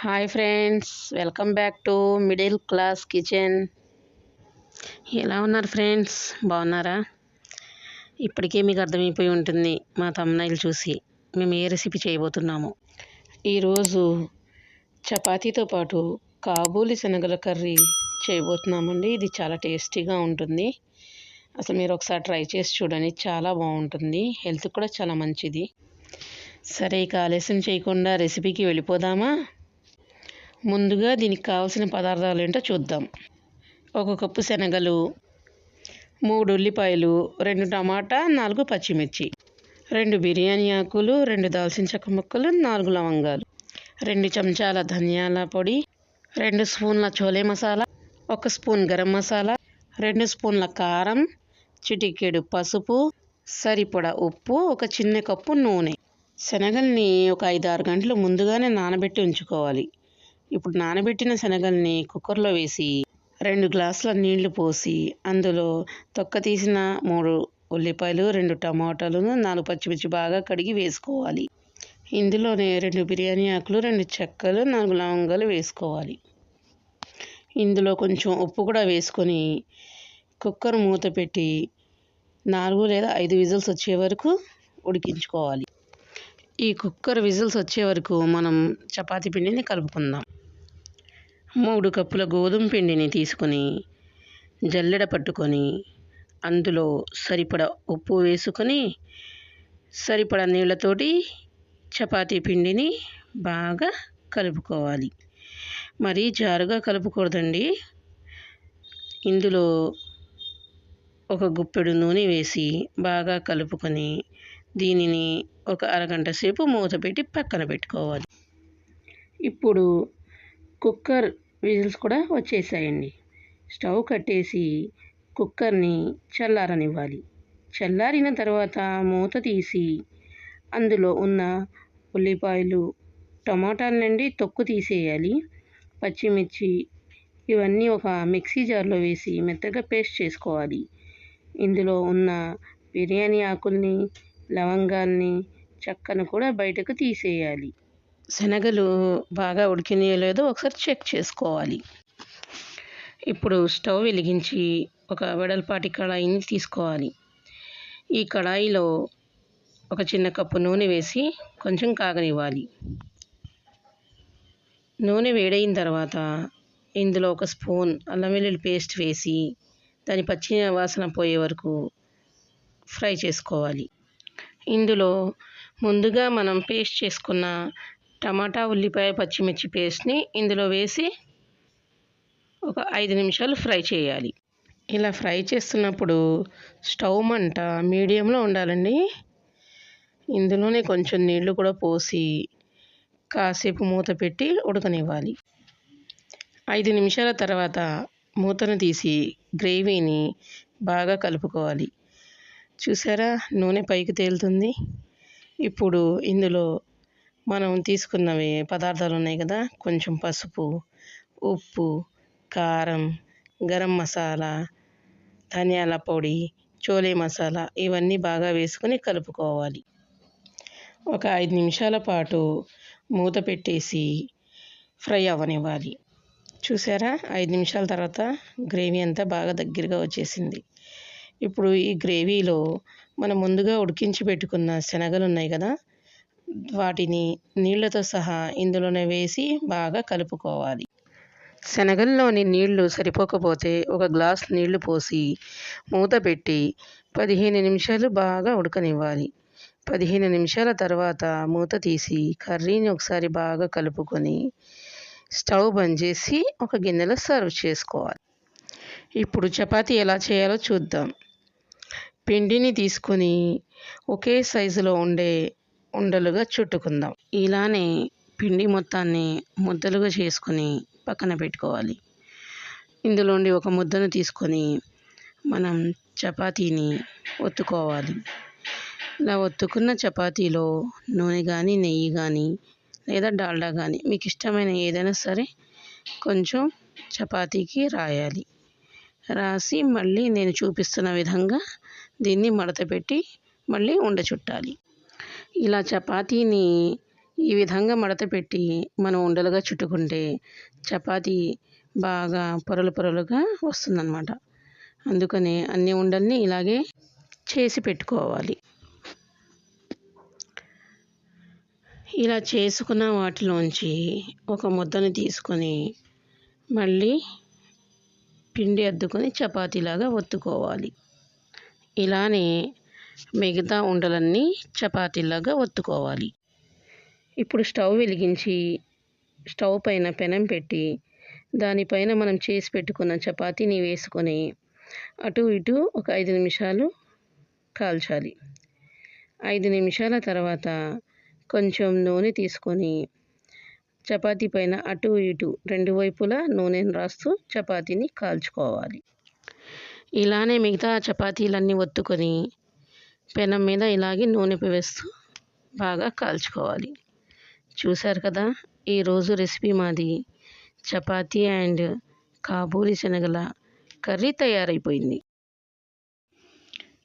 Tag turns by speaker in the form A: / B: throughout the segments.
A: Hi friends welcome back to middle class kitchen. ఎలా ఉన్నారు friends? బాగున్నారా? ఇప్పటికే మీకు అర్థమైపోయి ఉంటుంది మా తమ్నైల్ చూసి మేము ఏ రెసిపీ చేయబోతున్నాము. ఈరోజు చపాతీతో పాటు కాబూలి శనగల కర్రీ చేయబోతున్నామండి. ఇది చాలా టేస్టీగా ఉంటుంది. అసలు మీరు ఒకసారి ట్రై చేసి చూడండి చాలా బాగుంటుంది. హెల్త్ కూడా చాలా మంచిది. సరే ఇక ఆలస్యం చేయకుండా రెసిపీకి వెళ్ళిపోదామా? ముందుగా దీనికి కావాల్సిన పదార్థాలు ఏంటో చూద్దాం. ఒక కప్పు శనగలు మూడు ఉల్లిపాయలు రెండు టమాటా నాలుగు పచ్చిమిర్చి రెండు బిర్యానీ ఆకులు రెండు దాల్చిన చెక్క ముక్కలు నాలుగు లవంగాలు రెండు చెంచాల ధనియాల పొడి రెండు స్పూన్ల చోలే మసాలా ఒక స్పూన్ గరం మసాలా రెండు స్పూన్ల కారం చిటికెడు పసుపు సరిపడా ఉప్పు ఒక చిన్న కప్పు నూనె. శనగల్ని ఒక ఐదు ఆరు గంటలు ముందుగానే నానబెట్టి ఉంచుకోవాలి. ఇప్పుడు నానబెట్టిన శనగల్ని కుక్కర్లో వేసి రెండు గ్లాసుల నీళ్ళు పోసి అందులో తొక్క తీసిన మూడు ఉల్లిపాయలు రెండు టమాటాలను నాలుగు పచ్చిమిర్చి బాగా కడిగి వేసుకోవాలి. ఇందులోనే రెండు బిర్యానీ ఆకులు రెండు చెక్కలు నాలుగు లవంగాలు వేసుకోవాలి. ఇందులో కొంచెం ఉప్పు కూడా వేసుకొని కుక్కర్ మూత పెట్టి నాలుగు లేదా ఐదు విజిల్స్ వచ్చే వరకు ఉడికించుకోవాలి. ఈ కుక్కర్ విజిల్స్ వచ్చే వరకు మనం చపాతీ పిండిని కలుపుకుందాం. మూడు కప్పుల గోధుమ పిండిని తీసుకొని జల్లెడ పట్టుకొని అందులో సరిపడ ఉప్పు వేసుకొని సరిపడ నీళ్ళతోటి చపాతీ పిండిని బాగా కలుపుకోవాలి. మరీ జారుగా కలుపుకూడదండి ఇందులో ఒక గుప్పెడు నూనె వేసి బాగా కలుపుకొని దీనిని ఒక అరగంట సేపు మూత పెట్టి పక్కన పెట్టుకోవాలి. ఇప్పుడు కుక్కర్ విజిల్స్ కూడా వచ్చేసాయండి. స్టవ్ కట్టేసి కుక్కర్ని చల్లారనివ్వాలి. చల్లారిన తర్వాత మూత తీసి అందులో ఉన్న ఉల్లిపాయలు టమాటాల నుండి తొక్కు తీసేయాలి. పచ్చిమిర్చి ఇవన్నీ ఒక మిక్సీ జార్లో వేసి మెత్తగా పేస్ట్ చేసుకోవాలి. ఇందులో ఉన్న బిర్యానీ ఆకుల్ని లవంగాల్ని చెక్కను కూడా బయటకు తీసేయాలి. శనగలు బాగా ఉడికినాయో లేదో ఒకసారి చెక్ చేసుకోవాలి. ఇప్పుడు స్టవ్ వెలిగించి ఒక వెడల్పాటి కళాయిని తీసుకోవాలి. ఈ కళాయిలో ఒక చిన్న కప్పు నూనె వేసి కొంచెం కాగనివ్వాలి. నూనె వేడైన తర్వాత ఇందులో ఒక స్పూన్ అల్లం వెల్లుల్లి పేస్ట్ వేసి దాని పచ్చి వాసన పోయే వరకు ఫ్రై చేసుకోవాలి. ఇందులో ముందుగా మనం పేస్ట్ చేసుకున్న టమాటా ఉల్లిపాయ పచ్చిమిర్చి పేస్ట్ని ఇందులో వేసి ఒక ఐదు నిమిషాలు ఫ్రై చేయాలి. ఇలా ఫ్రై చేస్తున్నప్పుడు స్టవ్ మంట మీడియంలో ఉండాలండి. ఇందులోనే కొంచెం నీళ్ళు కూడా పోసి కాసేపు మూత పెట్టి ఉడకనివ్వాలి. ఐదు నిమిషాల తర్వాత మూతను తీసి గ్రేవీని బాగా కలుపుకోవాలి. చూసారా? నూనె పైకి తేలుతుంది. ఇప్పుడు ఇందులో మనం తీసుకున్నవి పదార్థాలు ఉన్నాయి కదా. కొంచెం పసుపు ఉప్పు కారం గరం మసాలా ధనియాల పొడి చోలే మసాలా ఇవన్నీ బాగా వేసుకుని కలుపుకోవాలి. ఒక ఐదు నిమిషాల పాటు మూత పెట్టేసి ఫ్రై అవ్వనివ్వాలి చూసారా? ఐదు నిమిషాల తర్వాత గ్రేవీ అంతా బాగా దగ్గరగా వచ్చేసింది. ఇప్పుడు ఈ గ్రేవీలో మనం ముందుగా ఉడికించి పెట్టుకున్న శనగలు ఉన్నాయి కదా వాటిని నీళ్ళతో సహా ఇందులోనే వేసి బాగా కలుపుకోవాలి. శనగల్లోని నీళ్ళు సరిపోకపోతే ఒక గ్లాస్ నీళ్ళు పోసి మూత పెట్టి పదిహేను నిమిషాలు బాగా ఉడకనివ్వాలి. పదిహేను నిమిషాల తర్వాత మూత తీసి కర్రీని ఒకసారి బాగా కలుపుకొని స్టవ్ బంద్ చేసి ఒక గిన్నెలో సర్వ్ చేసుకోవాలి. ఇప్పుడు చపాతీ ఎలా చేయాలో చూద్దాం. పిండిని తీసుకొని ఒకే సైజులో ఉండే ఉండలుగా చుట్టుకుందాం. ఇలానే పిండి మొత్తాన్ని ముద్దలుగా చేసుకుని పక్కన పెట్టుకోవాలి. ఇందులోండి ఒక ముద్దను తీసుకొని మనం చపాతీని ఒత్తుకోవాలి. ఇలా ఒత్తుకున్న చపాతీలో నూనె కానీ నెయ్యి కానీ లేదా డాల్డా కానీ మీకు ఇష్టమైన ఏదైనా సరే కొంచెం చపాతీకి రాయాలి. రాసి మళ్ళీ నేను చూపిస్తున్న విధంగా దీన్ని మడత పెట్టి మళ్ళీ ఉండ చుట్టాలి. ఇలా చపాతీని ఈ విధంగా మడత పెట్టి మనం ఉండలుగా చుట్టుకుంటే చపాతీ బాగా పొరలు పొరలుగా వస్తుందన్నమాట. అందుకని అన్ని ఉండల్ని ఇలాగే చేసి పెట్టుకోవాలి. ఇలా చేసుకున్న వాటిలోంచి ఒక ముద్దను తీసుకొని మళ్ళీ పిండి అద్దుకొని చపాతీలాగా ఒత్తుకోవాలి. ఇలానే మిగతా ఉండలన్నీ చపాతీలాగా ఒత్తుకోవాలి. ఇప్పుడు స్టవ్ వెలిగించి స్టవ్ పైన పెనం పెట్టి దానిపైన మనం చేసి పెట్టుకున్న చపాతీని వేసుకొని అటు ఇటు ఒక ఐదు నిమిషాలు కాల్చాలి. ఐదు నిమిషాల తర్వాత కొంచెం నూనె తీసుకొని చపాతీ పైన అటు ఇటు రెండు వైపులా నూనెను రాస్తూ చపాతీని కాల్చుకోవాలి. ఇలానే మిగతా చపాతీలన్నీ ఒత్తుకొని పెనం మీద ఇలాగే నూనె వేస్తూ బాగా కాల్చుకోవాలి. చూశారు కదా ఈరోజు రెసిపీ మాది. చపాతీ అండ్ కాబూలి శనగల కర్రీ తయారైపోయింది.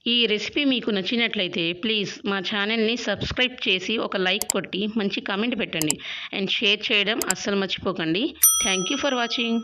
A: ఈ రెసిపీ మీకు నచ్చినట్లయితే ప్లీజ్ మా ఛానల్ని సబ్స్క్రైబ్ చేసి ఒక లైక్ కొట్టి మంచి కామెంట్ పెట్టండి. అండ్ షేర్ చేయడం అస్సలు మర్చిపోకండి. Thank you for watching.